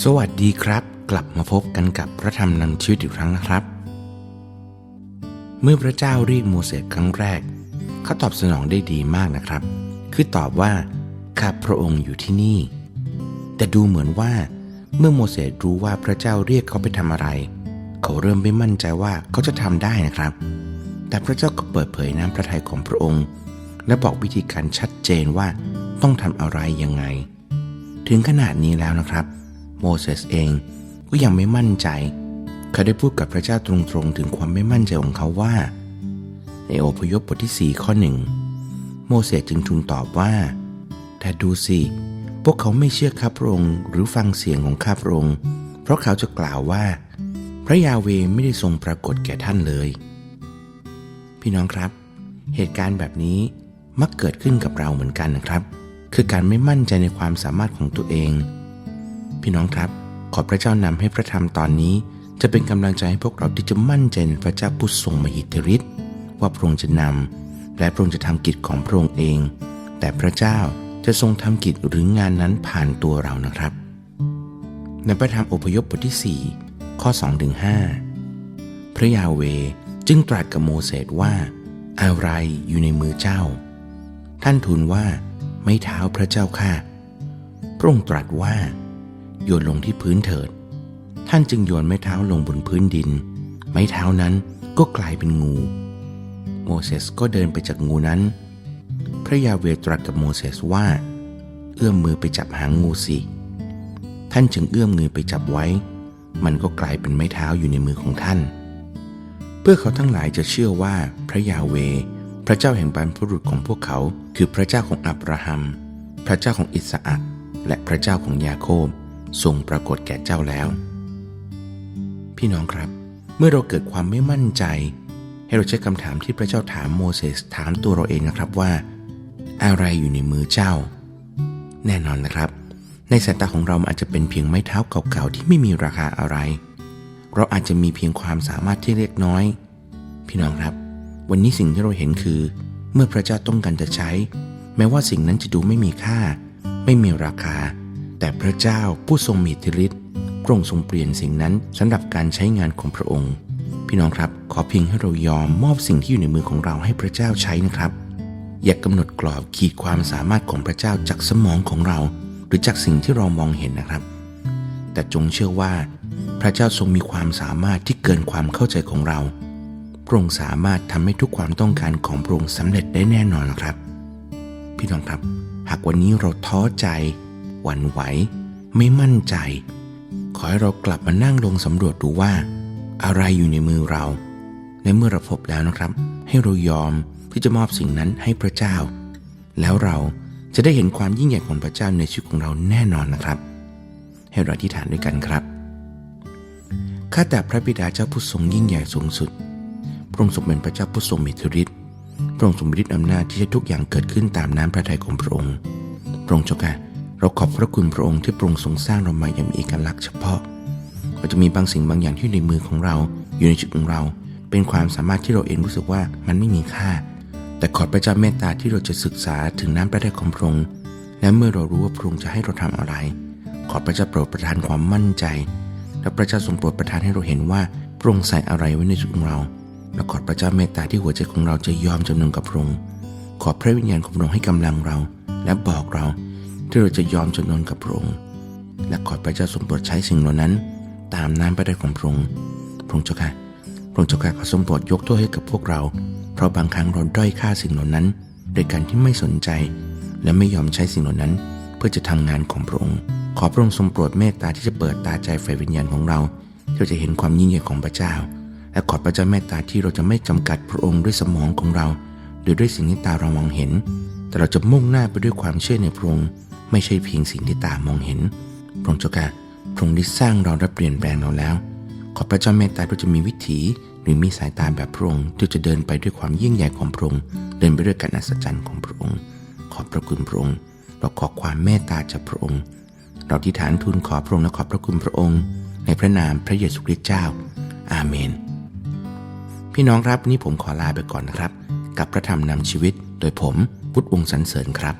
สวัสดีครับ กลับมาพบกันกับพระธรรมนำชีวิตอีกครั้งนะครับ เมื่อพระเจ้าเรียกโมเสสครั้งแรก เขาตอบสนองได้ดีมากนะครับ คือตอบว่าข้าพระองค์อยู่ที่นี่ แต่ดูเหมือนว่าเมื่อโมเสสรู้ว่าพระเจ้าเรียกเขาไปทำอะไร เขาเริ่มไม่มั่นใจว่าเขาจะทำได้นะครับ แต่พระเจ้าก็เปิดเผยน้ำพระทัยของพระองค์ และบอกวิธีการชัดเจนว่าต้องทำอะไรยังไง ถึงขนาดนี้แล้วนะครับ โมเสสเองก็ยังไม่มั่นใจ เขาได้พูดกับพระเจ้าตรงๆ ถึงความไม่มั่นใจของเขาว่า ในอพยพบทที่ 4 ข้อหนึ่งโมเสสจึงทูลตอบว่า แต่ดูสิ พวกเขาไม่เชื่อข้าพระองค์หรือฟังเสียงของข้าพระองค์ เพราะเขาจะกล่าวว่า พระยาเวไม่ได้ทรงปรากฏแก่ท่านเลย พี่น้องครับ เหตุการณ์แบบนี้มักเกิดขึ้นกับเราเหมือนกันนะครับ คือการไม่มั่นใจในความสามารถของตัวเอง พี่น้องครับ ขอพระเจ้านำให้พระธรรมตอนนี้ จะเป็นกำลังใจให้พวกเราที่จะมั่นใจในพระเจ้าผู้ทรงมหิทธิฤทธิ์ว่าพระองค์จะนำและพระองค์จะทำกิจของพระองค์เอง แต่พระเจ้าจะทรงทำกิจหรืองานนั้นผ่านตัวเรานะครับ ในพระธรรมอพยพบทที่ 4 ข้อ2ถึง5พระยาเวจึงตรัสกับโมเสสว่า อะไรอยู่ในมือเจ้า ท่านทูลว่า ไม่เท้าพระเจ้าค่ะ พระองค์ตรัสว่า โยนลงที่พื้นเถิด ท่านจึงโยนไม้เท้าลงบนพื้นดิน ไม้เท้านั้นก็กลายเป็นงู โมเสสก็เดินไปจากงูนั้น พระยาเวตรัสกับโมเสสว่า เอื้อมมือไปจับหางงูสิ ท่านจึงเอื้อมมือไปจับไว้ มันก็กลายเป็นไม้เท้าอยู่ในมือของท่าน เพื่อเขาทั้งหลายจะเชื่อว่าพระยาเว พระเจ้าแห่งบรรพบุรุษของพวกเขา คือพระเจ้าของอับราฮัม พระเจ้าของอิสอักและพระเจ้าของยาโคบ ทรงปรากฏแก่เจ้าแล้ว พี่น้องครับ เมื่อเราเกิดความไม่มั่นใจ ให้เราใช้คำถามที่พระเจ้าถามโมเสสถามตัวเราเองนะครับว่า อะไรอยู่ในมือเจ้า แน่นอนนะครับ ในสายตาของเราอาจจะเป็นเพียงไม้เท้าเก่าๆที่ไม่มีราคาอะไร เราอาจจะมีเพียงความสามารถที่เล็กน้อย พี่น้องครับ วันนี้สิ่งที่เราเห็นคือ เมื่อพระเจ้าต้องการจะใช้ แม้ว่าสิ่งนั้นจะดูไม่มีค่า ไม่มีราคา แต่พระเจ้าผู้ทรงมีอิทธิฤทธิ์พระองค์ทรงเปลี่ยนสิ่งนั้นสำหรับการใช้งานของพระองค์ พี่น้องครับ ขอเพียงให้เรายอมมอบสิ่งที่อยู่ในมือของเราให้พระเจ้าใช้นะครับ อย่ากกำหนดกรอบขีดความสามารถของพระเจ้าจากสมองของเรา หรือจากสิ่งที่เรามองเห็นนะครับ แต่จงเชื่อว่า พระเจ้าทรงมีความสามารถที่เกินความเข้าใจของเราพระองค์สามารถทำให้ทุกความต้องการของพระองค์สำเร็จได้แน่นอนครับ พี่น้องครับ หากวันนี้เราท้อใจ หวั่นไหว ไม่มั่นใจ ขอให้เรากลับมานั่งลงสำรวจดูว่า อะไรอยู่ในมือเรา ในเมื่อเราพบแล้วนะครับ ให้เรายอมที่จะมอบสิ่งนั้นให้พระเจ้า แล้วเราจะได้เห็นความยิ่งใหญ่ของพระเจ้าในชีวิตของเราแน่นอนนะครับ ให้เราอธิษฐานด้วยกันครับข้าแต่พระบิดาเจ้าผู้ทรงยิ่งใหญ่สูงสุด พระองค์ทรงเป็นพระเจ้าผู้ทรงมีฤทธิ์พระองค์ทรงมีฤทธิ์อำนาจที่ให้ทุกอย่างเกิดขึ้นตามน้ำพระทัยของพระองค์ พระองค์เจ้าค่ะ เราขอบพระคุณพระองค์ที่พระองทรงสร้างเรามาอย่างมีเอกลักษณ์เฉพาะเราจะมีบางสิ่งบางอย่างที่อยู่ในมือของเรา อยู่ในชีวิตของเรา เป็นความสามารถที่เราเองรู้สึกว่ามันไม่มีค่า แต่ขอพระเจ้าเมตตาที่เราจะศึกษาถึงน้ำพระทัยของพระองค์และเมื่อเรารู้ว่าพระองค์จะให้เราทำอะไร ขอพระเจ้าโปรดประทานความมั่นใจ และพระเจ้าทรงโปรดประทานให้เราเห็นว่าพระองค์ใส่อะไรไว้ในชีวิตของเรา และขอพระเจ้าเมตตาที่หัวใจของเราจะยอมจำนนกับพระองค์ขอพระวิญญาณของพระองค์ให้กำลังเรา และบอกเรา ที่เราจะยอมจำนนกับพระองค์ และขอพระเจ้าทรงโปรดใช้สิ่งเหล่านั้น ตามน้ำพระทัยของพระองค์พระองค์เจ้าค่ะพระองค์เจ้าค่ะขอทรงโปรดยกโทษให้กับพวกเรา เพราะบางครั้งเราด้อยค่าสิ่งเหล่านั้น โดยการที่ไม่สนใจ และไม่ยอมใช้สิ่งเหล่านั้น เพื่อจะทำงานของพระองค์ ขอพระองค์ทรงโปรดเมตตาที่จะเปิดตาใจไฟวิญญาณของเราที่เราจะเห็นความยิ่งใหญ่ของพระเจ้า และขอพระเจ้าเมตตาที่เราจะไม่จำกัดพระองค์ด้วยสมองของเรา หรือด้วยสิ่งที่ตาเรามองเห็น แต่เราจะมุ่งหน้าไปด้วยความเชื่อในพระองค์ ไม่ใช่เพียงสิ่งที่ตามองเห็น พระองค์เจ้าค่ะพระองค์ได้สร้างเราและเปลี่ยนแปลงเราแล้ว ขอพระเจ้าเมตตาที่จะมีวิถีหรือมีสายตาแบบพระองค์ที่จะเดินไปด้วยความยิ่งใหญ่ของพระองค์เดินไปด้วยการอัศจรรย์ของพระองค์ ขอบพระคุณพระองค์ เราขอความเมตตาจากพระองค์ เราที่ฐานทูลขอพระองค์และขอบพระคุณพระองค์ ในพระนามพระเยซูคริสต์เจ้า อาเมน พี่น้องครับนี่ผมขอลาไปก่อนนะครับ กับพระธรรมนำชีวิตโดยผมพุทธวงศ์สันเสริญครับ